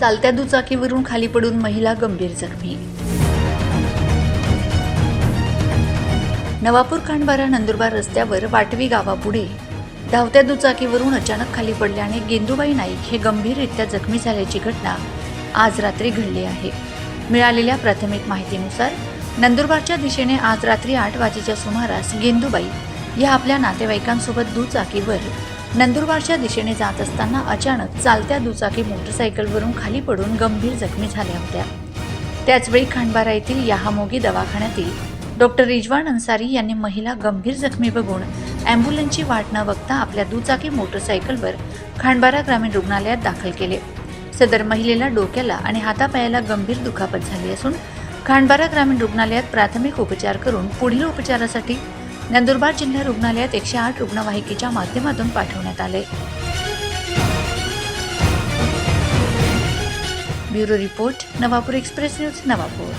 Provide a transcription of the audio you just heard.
चालत्या दुचाकीवरून खाली पडून महिला गंभीर जखमी. नवापूर खांडबारा नंदुरबार रस्त्यावर वाटवी गावापुढे धावत्या दुचाकीवरून अचानक खाली पडल्याने गेंदूबाई नाईक हे गंभीररित्या जखमी झाल्याची घटना आज रात्री घडली आहे. मिळालेल्या प्राथमिक माहितीनुसार नंदुरबारच्या दिशेने आज रात्री आठ वाजेच्या सुमारास गेंदूबाई या आपल्या नातेवाईकांसोबत दुचाकीवर नंदुरबारच्या दिशेने जात असताना अचानक चालत्या दुचाकी मोटरसायकलवरून खाली पडून गंभीर जखमी झाल्या होत्या. त्याचवेळी खांडबारा येथील याहामोगी दवाखान्यातील डॉक्टर रिजवान अन्सारी यांनी महिला गंभीर जखमी बघून ॲम्ब्युलन्सची वाट न बघता आपल्या दुचाकी मोटरसायकलवर खांडबारा ग्रामीण रुग्णालयात दाखल केले. सदर महिलेला डोक्याला आणि हातापायाला गंभीर दुखापत झाली असून खांडबारा ग्रामीण रुग्णालयात प्राथमिक उपचार करून पुढील उपचारासाठी नंदुरबार जिल्हा रुग्णालयात एकशे आठ रुग्णवाहिकेच्या माध्यमातून पाठवण्यात आले. Bureau report Navapur express news Navapur.